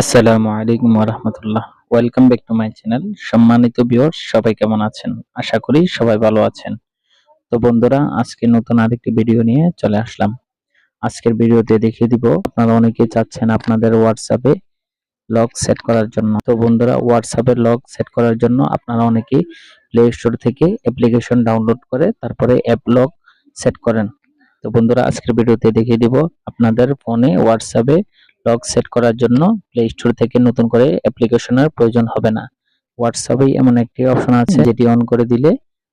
আসসালামু আলাইকুম রহমতুল্লাহ welcome back to my channel সম্মানিত ভিউয়ার্স সবাই কেমন আছেন? আশা করি সবাই ভালো আছেন। তো বন্ধুরা, আজকে নতুন আরেকটি ভিডিও নিয়ে চলে আসলাম। আজকের ভিডিওতে দেখিয়ে দিব, আপনারা অনেকে চাচ্ছেন আপনাদের হোয়াটসঅ্যাপে লক সেট করার জন্য। তো বন্ধুরা হোয়াটসঅ্যাপে লক সেট করার জন্য আপনারা অনেকেই প্লে স্টোর থেকে অ্যাপ্লিকেশন ডাউনলোড করে তারপরে অ্যাপ লক সেট করেন। তো বন্ধুরা, আজকের ভিডিওতে দেখিয়ে দিব, আপনাদের ফোনে হোয়াটসঅ্যাপে লক সেট করার জন্য প্লে স্টোর থেকে নতুন করে অ্যাপ্লিকেশনের প্রয়োজন হবে না। হোয়াটসঅ্যাপেই এমন একটি অপশন আছে যেটি অন করে দিলে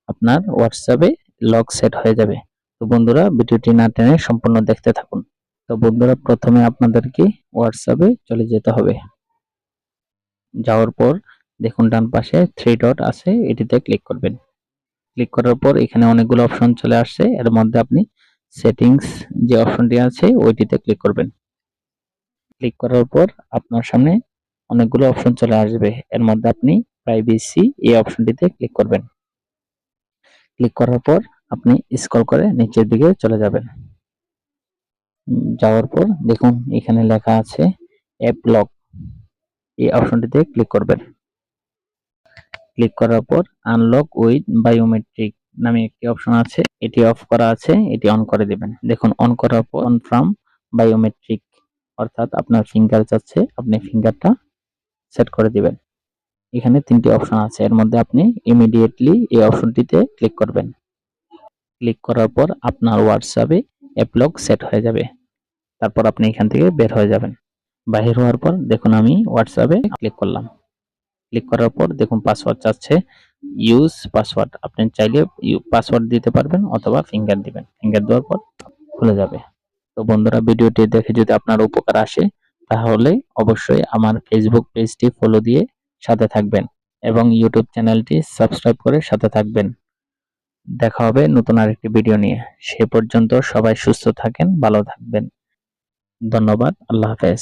আপনার হোয়াটসঅ্যাপে লক সেট হয়ে যাবে। তো বন্ধুরা, ভিডিওটি না টেনে সম্পূর্ণ দেখতে থাকুন। তো বন্ধুরা, প্রথমে আপনাদেরকে হোয়াটসঅ্যাপে চলে যেতে হবে। যাওয়ার পর দেখুন, ডান পাশে থ্রি ডট আছে, এটিতে ক্লিক করবেন। ক্লিক করার পর এখানে অনেকগুলো অপশন চলে আসছে। এর মধ্যে আপনি সেটিংস যে অপশনটি আছে, ওইটিতে ক্লিক করবেন। ক্লিক করার পর আপনার সামনে অনেকগুলো অপশন চলে আসবে। এর মধ্যে আপনি প্রাইভেসি এই অপশনটিতে ক্লিক করবেন। ক্লিক করার পর আপনি স্ক্রল করে নিচের দিকে চলে যাবেন। যাওয়ার পর দেখুন এখানে লেখা আছে অ্যাপ লক এই অপশনটিতে ক্লিক করবেন। ক্লিক করার পর আনলক উইথ বায়োমেট্রিক নামে একটি অপশন আছে। এটি অফ করা আছে, এটি অন করে দিবেন। দেখুন অন করার পর অন ফ্রম বায়োমেট্রিক অর্থাৎ আপনার ফিঙ্গার যাচ্ছে, আপনি ফিঙ্গারটা সেট করে দিবেন। এখানে তিনটি অপশন আছে, এর মধ্যে আপনি ইমিডিয়েটলি এই অপশনটিতে ক্লিক করবেন। ক্লিক করার পর আপনার হোয়াটসঅ্যাপে অ্যাপলক সেট হয়ে যাবে। তারপর আপনি এখান থেকে বের হয়ে যাবেন। বাহির হওয়ার পর দেখুন আমি হোয়াটসঅ্যাপে ক্লিক করলাম। ক্লিক করার পর দেখুন পাসওয়ার্ড চাচ্ছে ইউজ পাসওয়ার্ড আপনি চাইলে পাসওয়ার্ড দিতে পারবেন অথবা ফিঙ্গার দিবেন। ফিঙ্গার দেওয়ার পর খুলে যাবে। তো বন্ধুরা ভিডিওটি দেখে যদি আপনার উপকার আসে, তাহলে অবশ্যই আমার ফেসবুক পেজটি ফলো দিয়ে সাথে থাকবেন এবং ইউটিউব চ্যানেলটি সাবস্ক্রাইব করে সাথে থাকবেন। দেখা হবে নতুন আরেকটি ভিডিও নিয়ে। সে পর্যন্ত সবাই সুস্থ থাকেন, ভালো থাকবেন। ধন্যবাদ, আল্লাহ হাফেজ।